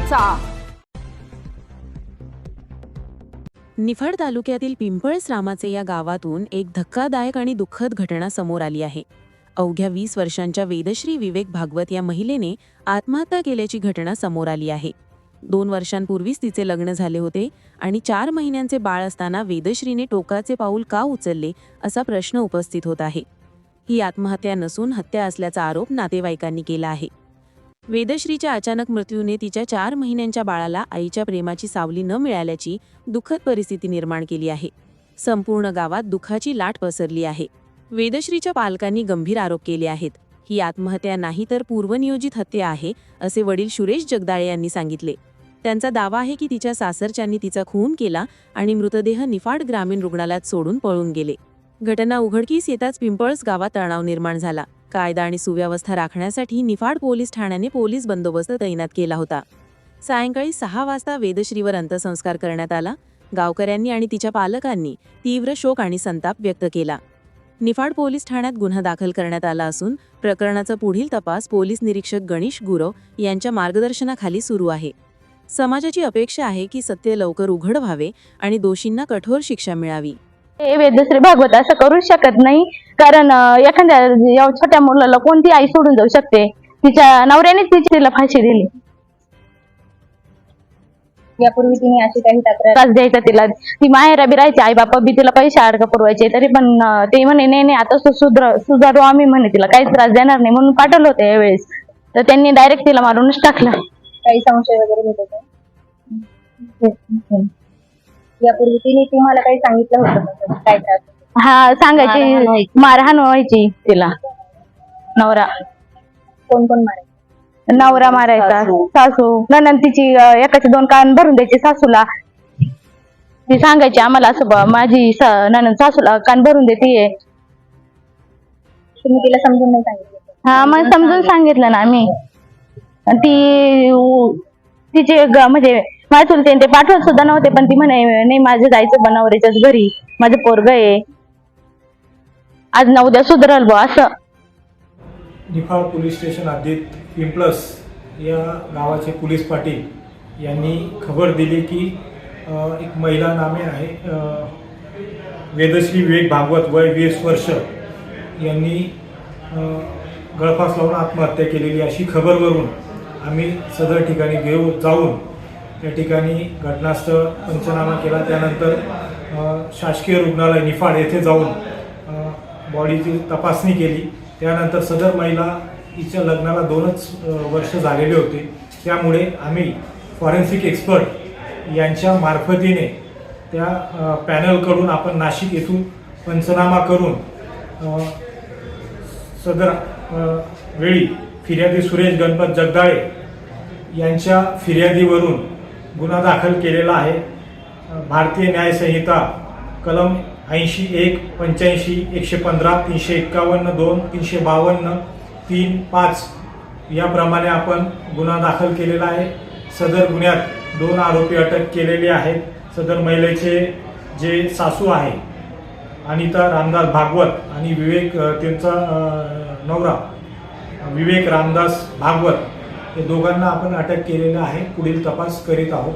घ्यायचा. निफाड तालुक्यातील पिंपळस रामाचे या गावातून एक धक्कादायक आणि दुःखद घटना समोर आली आहे. अवघ्या वीस वर्षांच्या वेदश्री विवेक भागवत या महिलेने आत्महत्या केल्याची घटना समोर आली आहे. दोन वर्षांपूर्वीच तिचे लग्न झाले होते आणि चार महिन्यांचे बाळ असताना वेदश्रीने टोकाचे पाऊल का उचलले असा प्रश्न उपस्थित होत आहे. ही आत्महत्या नसून हत्या असल्याचा आरोप नातेवाईकांनी केला आहे. वेदश्रीच्या अचानक मृत्यूने तिच्या चार महिन्यांच्या बाळाला आईच्या प्रेमाची सावली न मिळाल्याची दुःखद परिस्थिती निर्माण केली आहे. संपूर्ण गावात दुःखाची लाट पसरली आहे. वेदश्रीच्या पालकांनी गंभीर आरोप केले आहेत. ही आत्महत्या नाही तर पूर्वनियोजित हत्या आहे असे वडील सुरेश जगदाळे यांनी सांगितले. त्यांचा दावा आहे की तिच्या सासरच्यांनी तिचा खून केला आणि मृतदेह निफाड ग्रामीण रुग्णालयात सोडून पळून गेले. घटना उघडकीस येताच पिंपळस गावात तणाव निर्माण झाला. कायदा आणि सुव्यवस्था राखण्यासाठी निफाड पोलीस ठाण्याने पोलीस बंदोबस्त तैनात केला होता. सायंकाळी सहा वाजता वेदश्रीवर अंत्यसंस्कार करण्यात आला. गावकऱ्यांनी आणि तिच्या पालकांनी तीव्र शोक आणि संताप व्यक्त केला. निफाड पोलीस ठाण्यात गुन्हा दाखल करण्यात आला असून प्रकरणाचा पुढील तपास पोलीस निरीक्षक गणेश गुरव यांच्या मार्गदर्शनाखाली सुरू आहे. समाजाची अपेक्षा आहे की सत्य लवकर उघड व्हावे आणि दोषींना कठोर शिक्षा मिळावी. हे वेदश्री भागवत असं करू शकत नाही. कारण एखाद्या छोट्या मुलाला कोणती आई सोडून जाऊ शकते? तिच्या नवऱ्यानेच तिची तिला फाशी दिली. यापूर्वी तिने अशी काही त्रास द्यायचा तिला. ती माहेरा बी राहायची आई बापा बी तिला पैसे अडका पुरवायचे तरी पण ते म्हणे नाही नाही आता सुधर सुधारू आम्ही म्हणे तिला. काहीच त्रास देणार नाही म्हणून पाठवलं होतं यावेळेस. तर त्यांनी डायरेक्ट तिला मारूनच टाकलं. काही संशय वगैरे यापूर्वी तिने तुम्हाला काही सांगितलं होतं का? काय त्रास? हा मारहाण सांगायची व्हायची. मारहाण व्हायची तिला. नवरा. कोण कोण मारे नवरा मारायचा. सासू. नंतर तिची एकाचे दोन कान भरून द्यायचे सासूला. ती सांगायची आम्हाला असं माझी ननंद सासूला कान भरून देते तुम्ही तिला समजून नाही सांगितलं हा मग समजून सांगितलं ना आम्ही. आणि ती उ- तिचे ग- म्हणजे माझ्या चुलते ते पाठवत सुद्धा नव्हते पण ती म्हणे नाही माझं जायचं बनवऱ्याच्याच घरी. माझं पोरग आहे. आज ना उद्या सुधरल बो असं. निफाड पोलीस स्टेशन हद्दीत पिंपळस या गावाचे पोलीस पाटील यांनी खबर दिली की अ, एक महिला नामे आहे अ, वेदश्री विवेक भागवत वय वीस वर्ष. यांनी अ, गळफास लावून आत्महत्या केलेली अशी खबरवरून आम्ही सदर ठिकाणी घेऊ जाऊन त्या ठिकाणी घटनास्थळ पंचनामा केला. त्यानंतर शासकीय रुग्णालय निफाड येथे जाऊन बॉडीची तपासणी केली. त्यानंतर सदर महिला हिच्या लग्नाला दोनच वर्ष झालेले होते. त्यामुळे आम्ही फॉरेन्सिक एक्सपर्ट यांच्या मार्फतीने त्या पॅनलकडून आपण नाशिक येथून पंचनामा करून सदर वेळी फिर्यादी सुरेश गणपत जगदाळे यांच्या फिर्यादीवरून गुन्हा दाखल केलेला आहे. भारतीय न्यायसंहिता कलम ऐंशी एक पंच्याऐंशी एकशे पंधरा तीनशे एक्कावन्न दोन तीनशे बावन्न तीन पाच याप्रमाणे आपण गुन्हा दाखल केलेला आहे. सदर गुन्ह्यात दोन आरोपी अटक केलेले आहेत. सदर महिलेचे जे सासू आहे अनिता रामदास भागवत आणि विवेक त्यांचा नवरा विवेक रामदास भागवत हे दोघांना आपण अटक केलेलं आहे. पुढील तपास करीत आहोत.